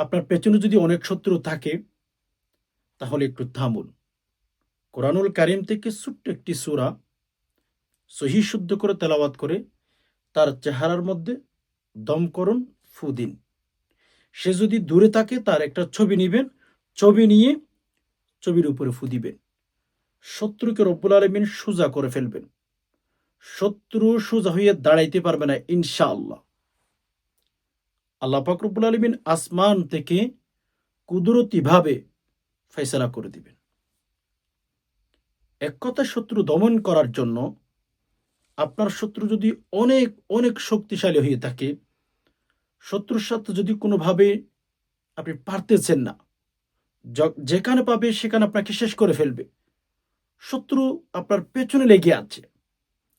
আপনার পেছনে যদি অনেক শত্রু থাকে, তাহলে একটু থামুন। কোরআনুল কারিম থেকে ছোট্ট একটি সূরা সহি শুদ্ধ করে তেলাওয়াত করে, তার চেহারার মধ্যে দম করুন, ফু দিন। সে যদি দূরে থাকে, তার একটা ছবি নেবেন, ছবি নিয়ে ছবির উপরে ফু দিবেন। শত্রুকে রব্বুল আলমিন সোজা করে ফেলবেন। শত্রু সোজা হয়ে দাঁড়াইতে পারবে না, ইনশাআল্লাহ। আল্লাহ পাক রব্বুল আলমিন আসমান থেকে কুদরতিভাবে ফেসলা করে দিবেন। এক কথা শত্রু দমন করার জন্য আপনার শত্রু যদি অনেক অনেক শক্তিশালী হয়ে থাকে, শত্রুর সাথে যদি কোনোভাবে আপনি পারতেছেন না যেখানে পাবে সেখানে আপনাকে শেষ করে ফেলবে। শত্রু আপনার পেছনে লেগে আছে,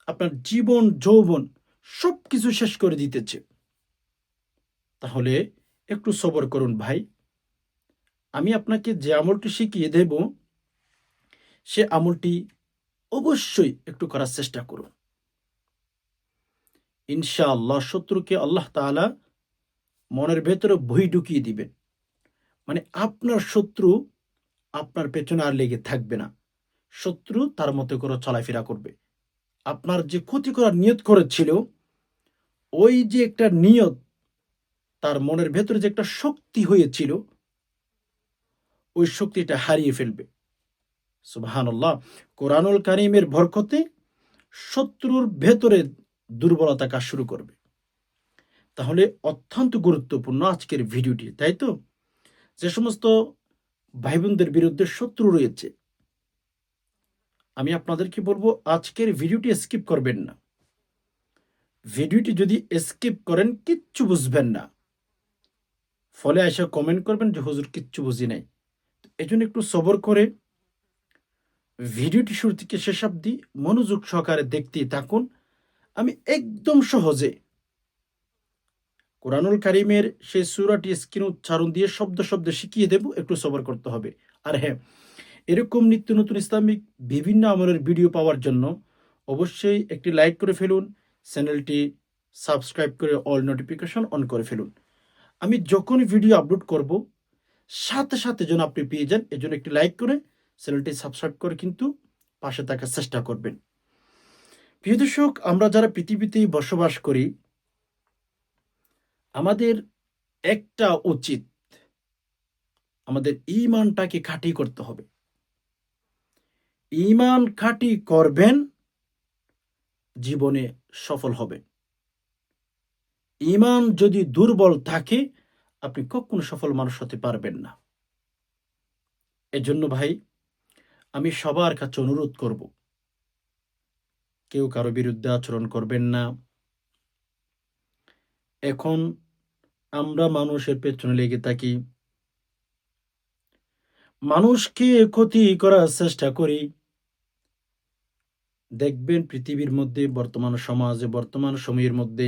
আপনার জীবন, যৌবন সব কিছু শেষ করে দিতেছে। তাহলে একটু সবর করুন ভাই। আমি আপনাকে যে আমলটি শিখিয়ে দেব, সে আমলটি অবশ্যই একটু করার চেষ্টা করুন। ইনশাআল্লাহ শত্রুকে আল্লাহ তাআলা মনের ভেতরে ভই ঢুকিয়ে দিবেন। মানে আপনার শত্রু আপনার পেছনে আর লেগে থাকবে না। শত্রু তার মতো করে চলাফেরা করবে। আপনার যে ক্ষতি করার নিয়ত করেছিল, ওই যে একটা নিয়ত তার মনের ভেতরে যে একটা শক্তি হয়েছিল, ওই শক্তিটা হারিয়ে ফেলবে। সুবহানাল্লাহ, কোরআনুল কারিমের বরকতে শত্রুর ভেতরে দুর্বলতা কাজ শুরু করবে। তাহলে অত্যন্ত গুরুত্বপূর্ণ আজকের ভিডিওটি, তাই তো? যে সমস্ত ভাই বোনদের বিরুদ্ধে শত্রু রয়েছে, আমি আপনাদেরকে বলব আজকের ভিডিওটি স্কিপ করবেন না। ভিডিওটি যদি স্কিপ করেন, কিচ্ছু বুঝবেন না। ফলে এসে কমেন্ট করবেন যে, হুজুর, কিচ্ছু বুঝি নাই। এই জন্য একটু সবর করে ভিডিওটি শুরু থেকে শেষ অব্দি মনোযোগ সহকারে দেখতেই থাকুন। আমি একদম সহজে কোরআনুল কারিমের সেই সুরাটি স্ক্রিন উচ্চারণ দিয়ে শব্দ শব্দ শিখিয়ে দেব, একটু সবর করতে হবে। আর হ্যাঁ এরকম নিত্য নতুন ইসলামিক বিভিন্ন আমলের ভিডিও পাওয়ার জন্য অবশ্যই একটি লাইক করে ফেলুন, চ্যানেলটি সাবস্ক্রাইব করে অল নোটিফিকেশন অন করে ফেলুন। আমি যখনই ভিডিও আপলোড করব, সাথে সাথে যেন আপনি পেয়ে যান, এজন্য একটি লাইক করে চ্যানেলটি সাবস্ক্রাইব করে কিন্তু পাশে থাকার চেষ্টা করবেন। প্রিয় দর্শক, আমরা যারা পৃথিবীতে বসবাস করি, আমাদের একটা উচিত, আমাদের ইমানটাকে খাঁটি করতে হবে। ইমান খাঁটি করবেন, জীবনে সফল হবে ইমান যদি দুর্বল থাকে, আপনি কখনো সফল মানুষ হতে পারবেন না। এজন্য ভাই, আমি সবার কাছে অনুরোধ করব, কেউ কারও বিরুদ্ধে আচরণ করবেন না। এখন আমরা মানুষের পেছনে লেগে থাকি। মানুষকে ক্ষতি করার চেষ্টা করি। দেখবেন পৃথিবীর মধ্যে, বর্তমান সমাজে, বর্তমান সময়ের মধ্যে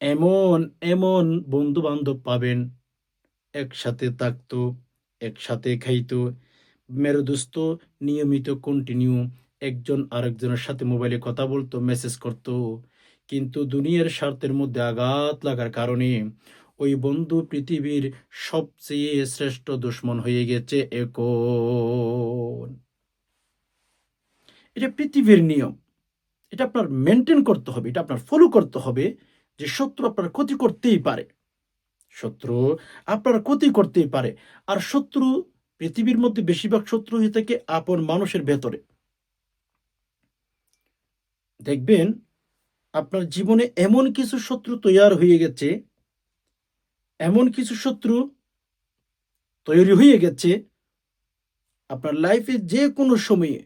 এমন এমন বন্ধু বান্ধব পাবেন। একসাথে থাকতো, একসাথে খাইতো। মেরুদুস্ত নিয়মিত কন্টিনিউ একজন আরেকজনের সাথে মোবাইলে কথা বলতো মেসেজ করতো। কিন্তু দুনিয়ার স্বার্থের মধ্যে আঘাত লাগার কারণে ওই বন্ধু পৃথিবীর সবচেয়ে শ্রেষ্ঠ দুশ্মন হয়ে গেছে এখন। এটা পৃথিবীর নিয়ম। এটা আপনার মেনটেন করতে হবে, এটা আপনার ফলো করতে হবে। যে শত্রু আপনার ক্ষতি করতেই পারে। শত্রু আপনার ক্ষতি করতেই পারে। আর শত্রু পৃথিবীর মধ্যে বেশিরভাগ শত্রু হয়ে থাকে আপন মানুষের ভেতরে। দেখবেন, আপনার জীবনে এমন কিছু শত্রু তৈয়ার হয়ে গেছে, এমন কিছু শত্রু তৈরি হয়ে গেছে, আপনার লাইফে যে কোনো সময়ে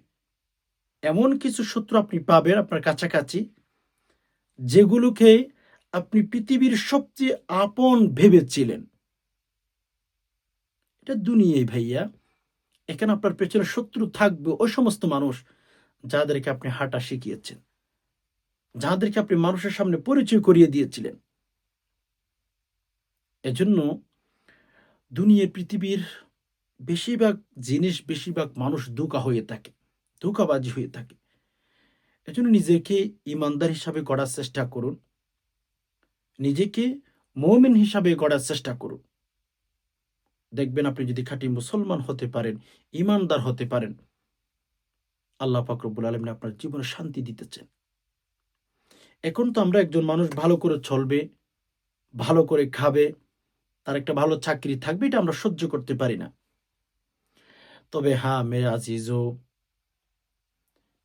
এমন কিছু শত্রু আপনি পাবেন আপনার কাছাকাছি, যেগুলোকে আপনি পৃথিবীর সবচেয়ে আপন ভেবেছিলেন। এটা দুনিয়ায় ভাইয়া, এখানে আপনার পেছনে শত্রু থাকবে ওই সমস্ত মানুষ যাদেরকে আপনি হাঁটা শিখিয়েছেন, যাদেরকে আপনি মানুষের সামনে পরিচয় করিয়ে দিয়েছিলেন। এজন্য দুনিয়ার পৃথিবীর বেশিরভাগ জিনিস, বেশিরভাগ মানুষ ধোকা হয়ে থাকে, ধোকাবাজি হয়ে থাকে। এজন্য নিজেকে ইমানদার হিসাবে গড়ার চেষ্টা করুন। নিজেকে মমিন হিসাবে গড়ার চেষ্টা করুন। দেখবেন আপনি যদি খাঁটি মুসলমান হতে পারেন, ইমানদার হতে পারেন, আল্লাহ ফাকরবুল আলমিন আপনার জীবনে শান্তি দিতেছেন। এখন তো আমরা একজন মানুষ ভালো করে চলবে, ভালো করে খাবে, তার একটা ভালো চাকরি থাকবে, এটা আমরা সহ্য করতে পারি না। তবে হ্যাঁ মেয়ে আজিজও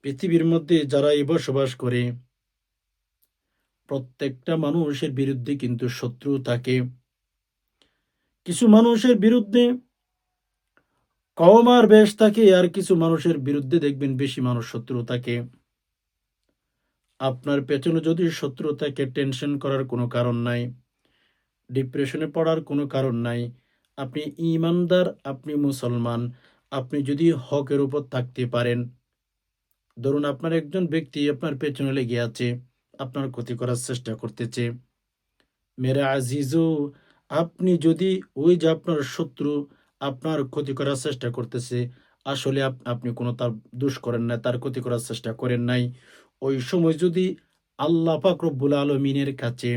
পৃথিবীর মধ্যে যারা এই বসবাস করে প্রত্যেকটা মানুষের বিরুদ্ধে কিন্তু শত্রু থাকে। কিছু মানুষের বিরুদ্ধে কম আর বেশ থাকে, আর কিছু মানুষের বিরুদ্ধে দেখবেন বেশি মানুষ শত্রু থাকে। আপনার পেছনে যদি শত্রু থাকে, টেনশন করার কোনো কারণ নাই, ডিপ্রেশনে পড়ার কোনো কারণ নাই, আপনি ইমানদার, আপনি মুসলমান, আপনি যদি হকের উপর থাকতে পারেন, ধরুন আপনার একজন ব্যক্তি আপনার পেছনে লেগে আছে আপনার ক্ষতি করার চেষ্টা করতেছে। মেরা আজিজু, আপনি যদি ওই যে আপনার শত্রু আপনার ক্ষতি করার চেষ্টা করতেছে, আসলে আপনি কোনো তার দোষ করেন না, তার ক্ষতি করার চেষ্টা করেন নাই। ওই সময় যদি আল্লাহ পাক রব্বুল আলমিনের কাছে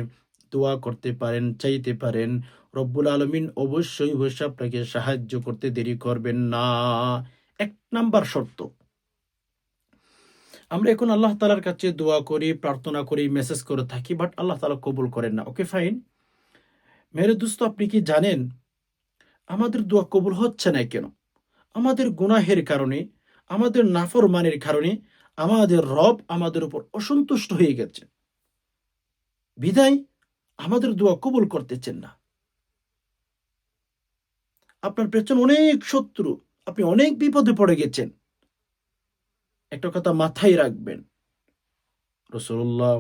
দোয়া করতে পারেন, চাইতে পারেন, রব্বুল আলমিন অবশ্যই অবশ্যই আপনাকে সাহায্য করতে দেরি করবেন না। এক নাম্বার শর্ত আমরা এখন আল্লাহ তালার কাছে দোয়া করি, প্রার্থনা করি মেসেজ করে থাকি বাট আল্লাহ তালা কবুল করেন না। ওকে ফাইন মেরে দোস্ত, আপনি কি জানেন আমাদের দোয়া কবুল হচ্ছে না কেন? আমাদের গুনাহের কারণে, আমাদের নাফরমানের কারণে আমাদের রব আমাদের উপর অসন্তুষ্ট হয়ে গেছে। বিদায় আমাদের দোয়া কবুল করতেছেন না। আপনার পেছনে অনেক শত্রু, আপনি অনেক বিপদে পড়ে গেছেন। একটা কথা মাথায় রাখবেন। রসুল্লাহ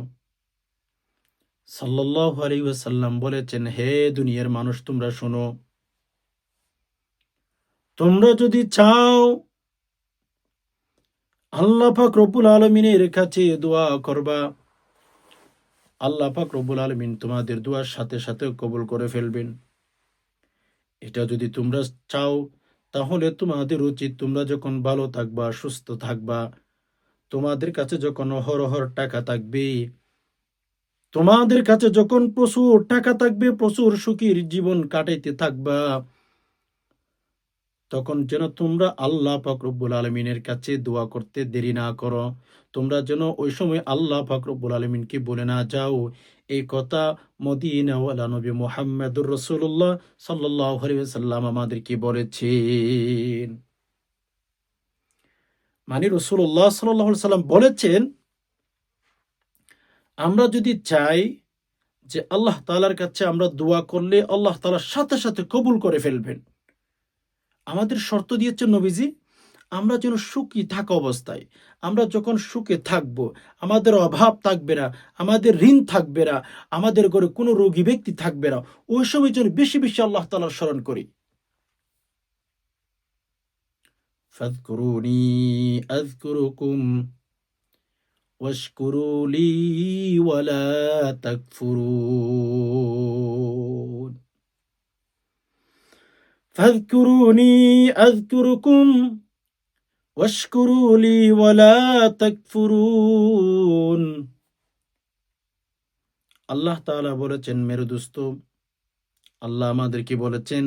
সাল্লাহ বলেছেন, হে দুনিয়ার মানুষ, তোমরা শোনো, তোমরা যদি চাও, আল্লাহ পাক রব্বুল আলমিনের কাছে দোয়া করবা, আল্লাহ পাক রব্বুল আলমিন তোমাদের দোয়ার সাথে সাথে কবুল করে ফেলবেন। এটা যদি তোমরা চাও, তাহলে তোমাদের উচিত তোমরা যখন ভালো থাকবা, সুস্থ থাকবা তোমাদের কাছে যখন অহরহর টাকা থাকবে, তোমাদের কাছে যখন প্রচুর টাকা থাকবে, প্রচুর সুখীর জীবন কাটাইতে থাকবা, তখন যেন তোমরা আল্লাহ ফাকরুব্বুল আলমিনের কাছে দোয়া করতে দেরি না করো। তোমরা যেন ওই সময় আল্লাহ ফাকরুব্বুল আলমিনকে বলে না যাও। এই কথা মদিনাওয়ালা নবী মোহাম্মদুর রসুল্লাহ সাল্লাহ সাল্লাম আমাদেরকে বলেছেন। মানে রসুল্লাহ সাল্লাহ সাল্লাম বলেছেন, আমরা যদি চাই যে আল্লাহ তালার কাছে আমরা দোয়া করলে আল্লাহ তালার সাথে সাথে কবুল করে ফেলবেন। আমাদের শর্ত দিয়েছে নবীজি, আমরা যেন সুখী থাকা অবস্থায়, আমরা যখন সুখে থাকব, আমাদের অভাব থাকবে না, আমাদের ঋণ থাকবে না, আমাদের ঘরে কোনো রোগী ব্যক্তি থাকবে না, ওই সময় যেন বেশি বেশি আল্লাহ তালার স্মরণ করি। ফাদকুরুনি আযকুরুকুম ওয়াশকুরু লি ওয়ালা তাকফুরুন فاذكروني أذكركم واشكروا لي ولا تكفرون আল্লাহ তাআলা বলেছেন মেরু দোস্ত আল্লাহ আমাদেরকে বলেছেন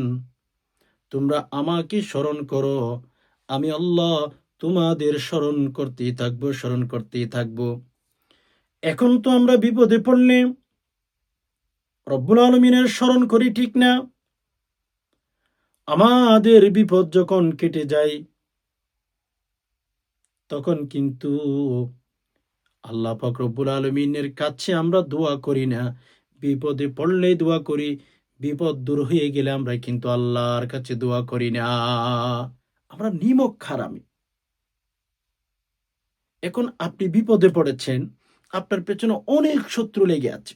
তোমরা আমাকে স্মরণ করো আমি আল্লাহ তোমাদের স্মরণ করতেই থাকব, স্মরণ করতেই থাকব। এখন তো আমরা বিপদে পড়লে রব্বুল আলমিনের স্মরণ করি, ঠিক না? আমাদের বিপদ যখন কেটে যায়, তখন কিন্তু আল্লাহ ফকরবুল আলমিনের কাছে আমরা দোয়া করি না। বিপদে পড়লে দোয়া করি, বিপদ দূর হয়ে গেলে আমরা কিন্তু আল্লাহর কাছে দোয়া করি না। আমরা নিমক খারামি। এখন আপনি বিপদে পড়েছেন, আপনার পেছনে অনেক শত্রু লেগে আছে।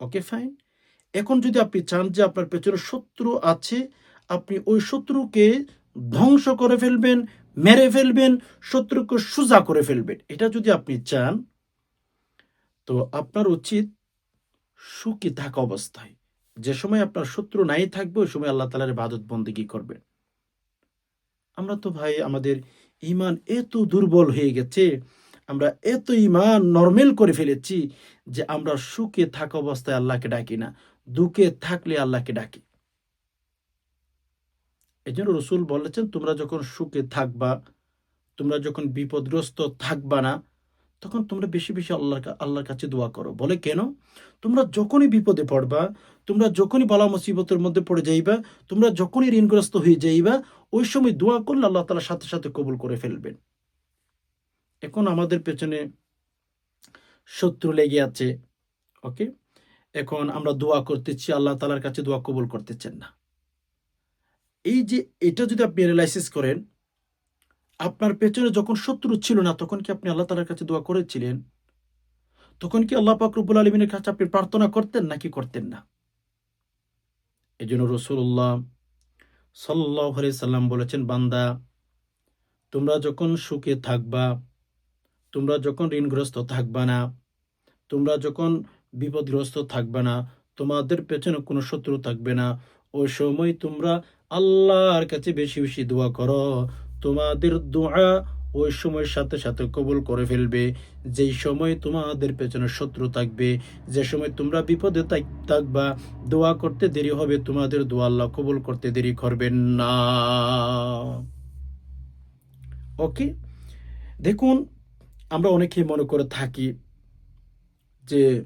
Okay, fine. এখন যদি আপনি চান যে আপনার পেছনে শত্রু আছে, আপনি ওই শত্রুকে ধ্বংস করে ফেলবেন, মেরে ফেলবেন, শত্রুকে সোজা করে ফেলবেন। এটা যদি আপনি চান, তো আপনার উচিত সুখী থাকা অবস্থায়। যে সময় আপনার শত্রু নাই থাকবে, ওই সময় আল্লাহ তালার বাদত বন্দিগি করবেন? আমরা তো ভাই আমাদের ইমান এত দুর্বল হয়ে গেছে, আমরা এত ইমান নর্মেল করে ফেলেছি যে আমরা সুখে থাকা অবস্থায় আল্লাহকে ডাকি না, দুঃখে থাকলে আল্লাহকে ডাকি। এই জন্য রসুল বলেছেন, তোমরা যখন সুখে থাকবা, তোমরা যখন বিপদগ্রস্ত থাকবা না তখন তোমরা বেশি বেশি আল্লাহ আল্লাহর কাছে দোয়া করো। বলে কেন? তোমরা যখনই বিপদে পড়বা, তোমরা যখনই বালা মুসিবতের মধ্যে পড়ে যাইবা, তোমরা যখনই ঋণগ্রস্ত হয়ে যাইবা, ওই সময় দোয়া করলে আল্লাহ তালা সাথে সাথে কবুল করে ফেলবেন। এখন আমাদের পেছনে শত্রু লেগে আছে ওকে এখন আমরা দোয়া করতেছি, আল্লাহ তালার কাছে দোয়া কবুল করতেছেন না। এই যে এটা যদি আপনি অ্যানালাইসিস করেন আপনার পেছনে যখন শত্রু ছিল না, তখন কি আপনি আল্লাহ তালার কাছে দোয়া করেছিলেন? তখন কি আল্লাহ পাক রব্বুল আলমিনের কাছে আপনি প্রার্থনা করতেন, নাকি করতেন না? এই জন্য রসুল্লাহ সাল্লাহ সাল্লাম বলেছেন, বান্দা, তোমরা যখন সুখে থাকবা, তোমরা যখন ঋণগ্রস্ত থাকবা না, তোমরা যখন বিপদগ্রস্ত থাকবে না, তোমাদের পেছনে কোনো শত্রু থাকবে না, ওই সময় তোমরা আল্লাহর কাছে বেশি বেশি দোয়া করো। তোমাদের দোয়া ওই সময়ের সাথে সাথে কবুল করে ফেলবে। যেই সময় তোমাদের পেছনে শত্রু থাকবে, যে সময় তোমরা বিপদে থাক- থাকবা, দোয়া করতে দেরি হবে, তোমাদের দোয়া আল্লাহ কবুল করতে দেরি করবেন না। ওকে? দেখুন, আমরা অনেকেই মনে করে থাকি যে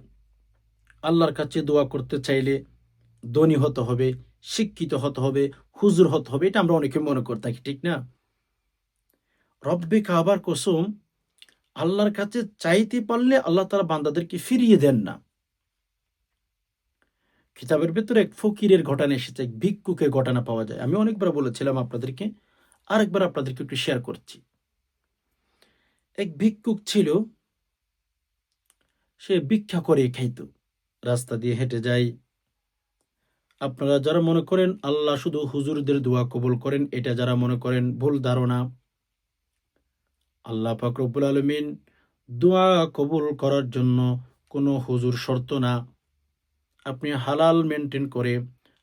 আল্লাহর কাছে দোয়া করতে চাইলে ধনী হতে হবে, শিক্ষিত হতে হবে, হুজুর হতে হবে, এটা আমরা অনেকে মনে করে থাকি, ঠিক না? রব্বে কাবার কসম, আল্লাহর কাছে চাইতে পারলে আল্লাহ তারা বান্দাদেরকে ফিরিয়ে দেন না। কিতাবের ভেতরে এক ফকিরের ঘটনা এসেছে, এক ভিক্ষুকের ঘটনা পাওয়া যায়। আমি অনেকবার বলেছিলাম আপনাদেরকে, আরেকবার আপনাদেরকে একটু শেয়ার করছি। এক ভিক্ষুক ছিল, সে ভিক্ষা করে খাইতো, রাস্তা দিয়ে হেঁটে যায়। আপনারা যারা মনে করেন আল্লাহ শুধু হুজুরদের দোয়া কবুল করেন, এটা যারা মনে করেন ভুল ধারণা আল্লাহ পাক রব্বুল আলমিন দোয়া কবুল করার জন্য কোনো হুজুর শর্ত না। আপনি হালাল মেনটেন করে,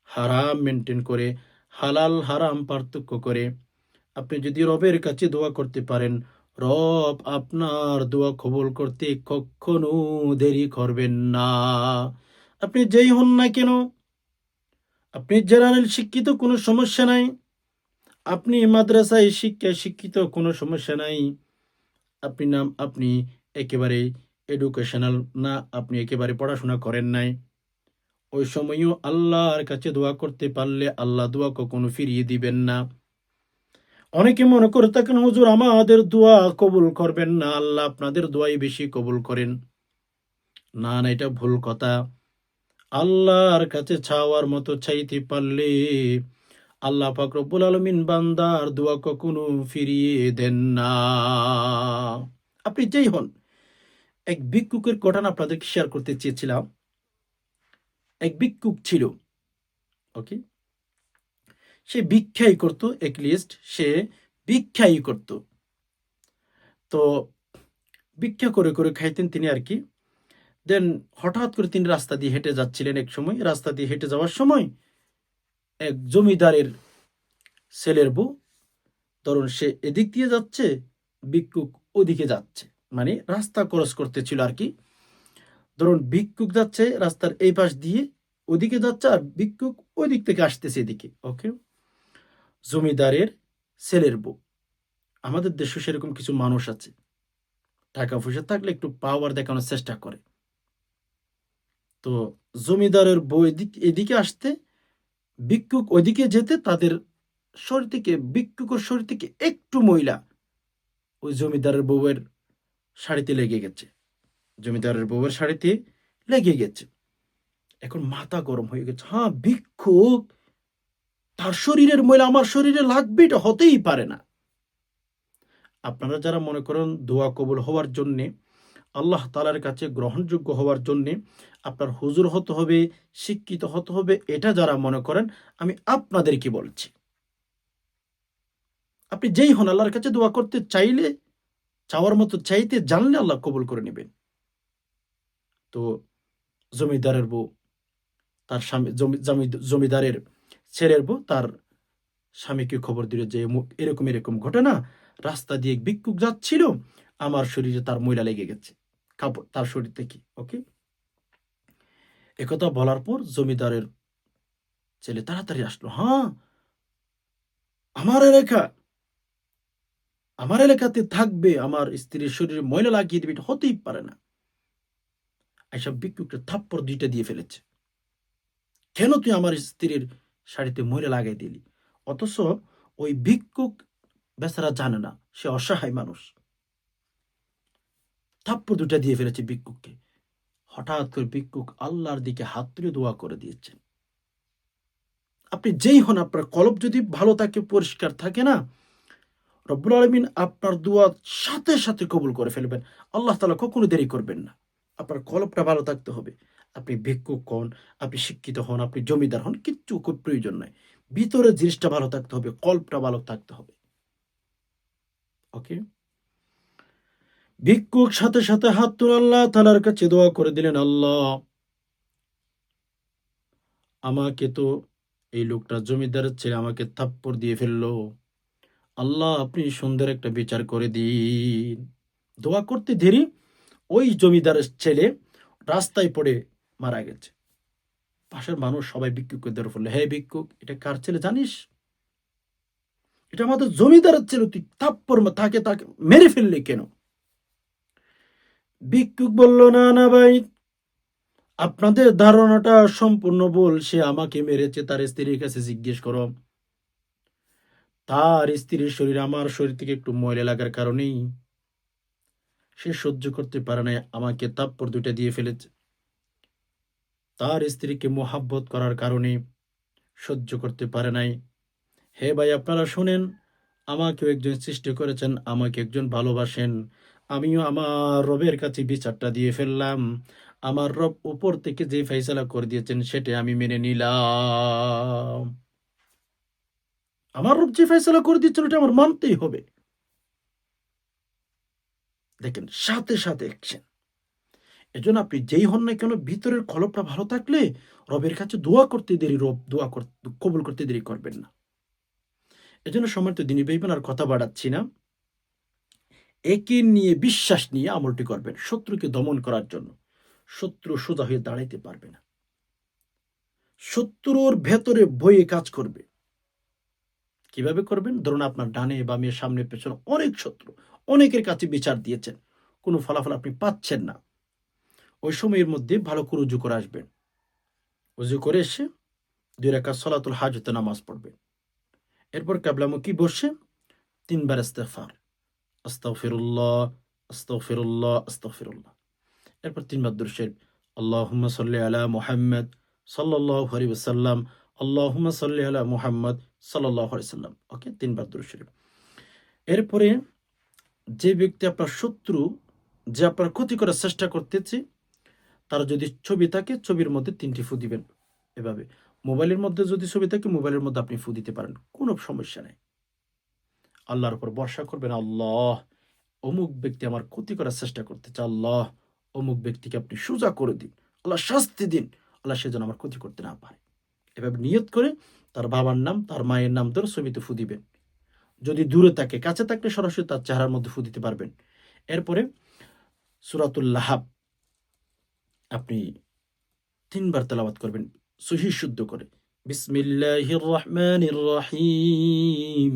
হারাম মেনটেন করে, হালাল হারাম পার্থক্য করে, আপনি যদি রবের কাছে দোয়া করতে পারেন, রব আপনার দোয়া কবুল করতে কখনো দেরি করবেন না। আপনি যেই হন না কেন? আপনি জেনারেল শিক্ষিত কোনো সমস্যা নাই? আপনি মাদ্রাসায় শিক্ষায় শিক্ষিত কোনো সমস্যা নাই? আপনি নাম আপনি একেবারে এডুকেশনাল না, আপনি একেবারে পড়াশোনা করেন নাই। ওই সময়ও আল্লাহর কাছে দোয়া করতে পারলে আল্লাহ দোয়া কখনো ফিরিয়ে দিবেন না। অনেকে মনে করে থাকেন, হুজুর, আমাদের দোয়া কবুল করবেন না, আল্লাহ আপনাদের দোয়াই বেশি কবুল করেন। না না, এটা ভুল কথা। আল্লাহর কাছে চাওয়ার মতো চাইতে পারলে আল্লাহ পাক রব্বুল আলমিন বান্দার দোয়া কখনো ফিরিয়ে দেন না। আপনি যেই হন, এক ভিক্ষুকের ঘটনা আপনাদেরকে শেয়ার করতে চেয়েছিলাম। এক ভিক্ষুক ছিল ওকে সে ভিক্ষাই করত লিস্ট সে ভিক্ষাই করত। তো ভিক্ষা করে করে খাইতেন তিনি আর কি। দেন হঠাৎ করে তিনি রাস্তা দিয়ে হেঁটে যাচ্ছিলেন এক সময়। রাস্তা দিয়ে হেঁটে যাওয়ার সময় এক জমিদারের ছেলের বউ। ধরুন সে এদিক দিয়ে যাচ্ছে, ভিক্ষুক ওদিকে যাচ্ছে। মানে রাস্তা ক্রস করতেছিল আর কি। ধরুন ভিক্ষুক যাচ্ছে, রাস্তার এই পাশ দিয়ে ওদিকে যাচ্ছে আর ভিক্ষুক ওই দিক থেকে আসতেছে এদিকে। ওকে জমিদারের ছেলের বউ। আমাদের দেশে সেরকম কিছু মানুষ আছে। টাকা পয়সা থাকলে একটু পাওয়ার দেখানোর চেষ্টা করে। তো জমিদারের বউ এদিক- এদিকে আসতে ভিক্ষুক ওইদিকে যেতে তাদের শরীর থেকে, ভিক্ষুকের শরীর থেকে একটু ময়লা ওই জমিদারের বউয়ের শাড়িতে লেগে গেছে। জমিদারের বউয়ের শাড়িতে লেগে গেছে। এখন মাথা গরম হয়ে গেছে। হ্যাঁ ভিক্ষুক, তার শরীরের ময়লা আমার শরীরে লাগবে, এটা হতেই পারে না। আপনারা যারা মনে করেন দোয়া কবুল হওয়ার জন্যে আল্লাহ তালার কাছে গ্রহণযোগ্য হওয়ার জন্যে আপনার হুজুর হতে হবে, শিক্ষিত হতে হবে, এটা যারা মনে করেন, আমি আপনাদেরকে বলছি। আপনি যেই হন আল্লাহর কাছে দোয়া করতে চাইলে, চাওয়ার মতো চাইতে জানলে আল্লাহ কবুল করে নেবেন। তো জমিদারের বউ, তার স্বামী, জমি, জমি- জমিদারের ছেলের বউ, তার স্বামীকে খবর দিল যে এরকম এরকম ঘটনা, রাস্তা দিয়ে এক ভিক্ষুক যাচ্ছিল, আমার শরীরে তার ময়লা লেগে গেছে। কাপড় তার শরীর থেকে ওকে একথা বলার পর জমিদারের ছেলে তাড়াতাড়ি আসলো হ্যাঁ আমার এলাকা, আমার এলাকাতে থাকবে, আমার স্ত্রীর শরীরে ময়লা লাগিয়ে দিবে, এটা হতেই পারে না। এসব ভিক্ষুকটা থাপ্পড় দুইটা দিয়ে ফেলেছে। কেন তুই আমার স্ত্রীর শাড়িতে ময়লা লাগাই দিলি? অথচ ওই ভিক্ষুক বেচারা জানে না, সে অসহায় মানুষ। থাপ্পড় দুটা দিয়ে ফেলেছে ভিক্ষুককে। হঠাৎ করে ভিক্ষুক আল্লাহর দিকে হাত তুলে দোয়া করে দিয়েছেন। আপনি যেই হন, আপনার কলব যদি ভালো থাকে, পরিষ্কার থাকে না, রব্বুল আলমিন আপনার দোয়া সাথে সাথে কবুল করে ফেলবেন। আল্লাহ তালা কখনো দেরি করবেন না। আপনার কলবটা ভালো থাকতে হবে। আপনি ভিক্ষুক হন, আপনি শিক্ষিত হন, আপনি জমিদার হন, কিচ্ছু খুব প্রয়োজন নয় ভিতরে জিনিসটা ভালো থাকতে হবে কল্পটা ভালো থাকতে হবে। ওকে? ভিক্ষুক সাথে সাথে হাত তুলে আল্লাহ তালার কাছে দোয়া করে দিলেন, আল্লাহ, আমাকে তো এই লোকটা জমিদারের ছেলে, আমাকে থাপ্পড় দিয়ে ফেলল। আল্লাহ, আপনি সুন্দর একটা বিচার করে দিন। দোয়া করতে দেরি, ওই জমিদারের ছেলে রাস্তায় পড়ে মারা গেছে। পাশের মানুষ সবাই ভিক্ষুককে ধরে ফেলল, হে ভিক্ষুক, এটা কার ছেলে জানিস? এটা আমাদের জমিদারের ছেলে, তুই থাপ্পর তাকে তাকে মেরে ফেললি কেন? ভিক্ষুক বলল, না না ভাই, আপনাদের ধারণাটা সম্পূর্ণ ভুল। সে আমাকে মেরেছে, তার স্ত্রীর কাছে জিজ্ঞেস করো। তার স্ত্রীর শরীর আমার শরীর থেকে একটু ময়লা লাগার কারণেই। সে সহ্য করতে পারে না আমাকে তাপ্পর দুটা দিয়ে ফেলেছে। তার স্ত্রীকে মোহাব্বত করার কারণে সহ্য করতে পারে নাই। হে ভাই, আপনারা শুনেন, আমাকেও একজন সৃষ্টি করেছেন, আমাকে একজন ভালোবাসেন। আমিও আমার রবের কাছে বিচারটা দিয়ে ফেললাম। আমার রব উপর থেকে যে ফেসলা করে দিয়েছেন, সেটা আমি মেনে নিলাম। আমার রব যে ফেসলা করে দিয়েছেন, ওটা আমার মানতেই হবে। দেখেন, সাথে সাথে অ্যাকশন এজন্য আপনি যেই হন না কেন, ভিতরের কলপটা ভালো থাকলে রবের কাছে দোয়া করতে দেরি, রব দোয়া কবুল করতে দেরি করবেন না। এজন্য সময় তো দিনী বেইবেন আর কথা বাড়াচ্ছি না। একে নিয়ে বিশ্বাস নিয়ে আমলটি করবেন, শত্রুকে দমন করার জন্য। শত্রু সোজা হয়ে দাঁড়াইতে পারবে না। শত্রুর ভেতরে বইয়ে কাজ করবে। কীভাবে করবেন? ধরুন আপনার ডানে বা বামে সামনে, পেছনে অনেক শত্রু, অনেকের কাছে বিচার দিয়েছেন। কোনো ফলাফল আপনি পাচ্ছেন না। ওই সময়ের মধ্যে ভালো করে উজু করে আসবেন। উজু করে এসে দুই রেখা সলাতুল হাজতে নামাজ পড়বেন। এরপর কাবলামুখী বসে তিনবার ইস্তেফার আস্তাগফিরুল্লাহ আস্তাগফিরুল্লাহ আস্তাগফিরুল্লাহ। এরপর তিনবার দুরশেদ আল্লাহুম্মা সাল্লি আলা মুহাম্মদ সাল্লাল্লাহু আলাইহি ওয়াসাল্লাম, আল্লাহুম্মা সাল্লি আলা মুহাম্মদ সাল্লাল্লাহু আলাইহি ওয়াসাল্লাম। ওকে, তিনবার দুরশেদ এরপরে যে ব্যক্তি আপনার শত্রু, যে আপনার ক্ষতি করার চেষ্টা করতেছে, তার যদি ছবি থাকে, ছবির মধ্যে তিনটি ফু দিবেন। এভাবে। মোবাইলের মধ্যে যদি ছবি থাকে, মোবাইলের মধ্যে আপনি ফু দিতে পারেন। কোনো সমস্যা নেই। আল্লাহর উপর ভরসা করবেন, আল্লাহ অমুক ব্যক্তি আমার ক্ষতি করার চেষ্টা করতে করতেছে আল্লাহ অমুক ব্যক্তিকে আপনি সোজা করে দিন, আল্লাহ শাস্তি দিন, আল্লাহ সে যেন আমার ক্ষতি করতে না পারে। এভাবে নিয়ত করে তার বাবার নাম, তার মায়ের নাম ধরে ছবিতে ফু দিবেন। যদি দূরে থাকে, কাছে থাকলে সরাসরি তার চেহারার মধ্যে ফু দিতে পারবেন। এরপরে সুরাতুল্লাহাব আপনি তিনবার তেলাবাত করবেন, সহি শুদ্ধ করে। বিসমিল্লাহির রহমানির রহিম।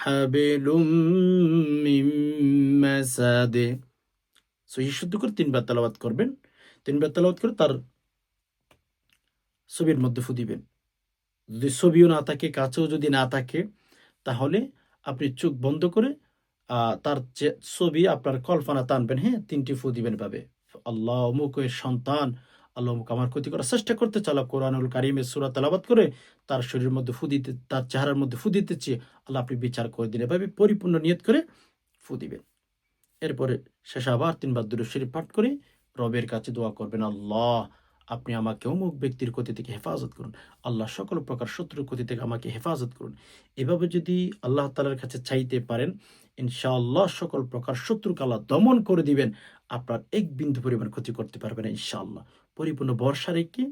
হাবিলুম মাসাদে। সহি শুদ্ধ করে তিনবার তালাবাত করবেন। তিনবার তালাবাত করে তার ছবির মধ্যে ফুদিবেন যদি ছবিও না থাকে, কাছেও যদি না থাকে, তাহলে আপনি চোখ বন্ধ করে তার ছবি আপনার কল্পনা টানবেন হ্যাঁ তিনটি ফু দিবেন পাবে আল্লাহ অমুকের সন্তান আল্লাহ আমার ক্ষতি করার চেষ্টা করতে চালা কোরআনুল কারিমের সুরা তালাবাদ করে তার শরীরের মধ্যে ফু দিতে, তার চেহারার মধ্যে ফু দিতে চেয়ে আল্লাহ আপনি বিচার করে দিন এভাবে পরিপূর্ণ নিয়ত করে ফু দিবেন। এরপরে শেষ আবার তিনবার দুরু শরীফ পাঠ করে রবের কাছে দোয়া করবেন, আল্লাহ আপনি আমাকে অমুক ব্যক্তির ক্ষতি থেকে হেফাজত করুন। আল্লাহ সকল প্রকার শত্রুর ক্ষতি থেকে আমাকে হেফাজত করুন। এভাবে যদি আল্লাহ তালার কাছে চাইতে পারেন, ইনশাআল্লাহ সকল প্রকার শত্রুকে আল্লাহ দমন করে দিবেন। আপনার এক বিন্দু পরিমাণ ক্ষতি করতে পারবেন ইনশাআল্লাহ। পরিপূর্ণ বর্ষা রেখে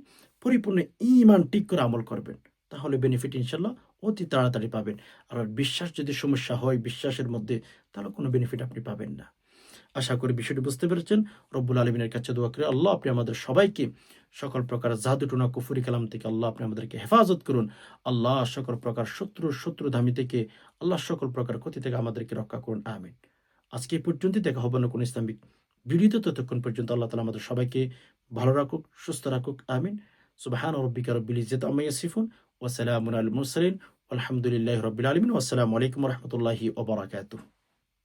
পরিপূর্ণ ইমান ঠিক করে আমল করবেন, তাহলে বেনিফিট ইনশাল্লাহ অতি তাড়াতাড়ি পাবেন। আর বিশ্বাস যদি সমস্যা হয়, বিশ্বাসের মধ্যে, তাহলে কোনো বেনিফিট আপনি পাবেন না। আশা করি বিষয়টি বুঝতে পেরেছেন। রব্বুল আলমিনের কাছে দোয়া করে আল্লাহ আপনি আমাদের সবাইকে সকল প্রকার জাদুটুনা, কুফুরি কালাম থেকে আল্লাহ আপনি আমাদেরকে হেফাজত করুন। আল্লাহ সকল প্রকার শত্রুর শত্রু ধামি থেকে, আল্লাহ সকল প্রকার ক্ষতি থেকে আমাদেরকে রক্ষা করুন। আমিন। আজকে পর্যন্তই, দেখা হবে না কোন ইসলামিক ভিডিওতে ততক্ষণ পর্যন্ত আল্লাহ তালা আমাদের সবাইকে ভালো রাখুক, সুস্থ রাখুক, আমিন। সুবাহান রব্বিকা রব্বিল ইজ্জত আমাইয়া সিফুন আল মুরসালিন। আলহামদুলিল্লাহি রবিল আলামিন। আসসালামু আলাইকুম রাহমাতুল্লাহি ওয়া বারাকাতুহু।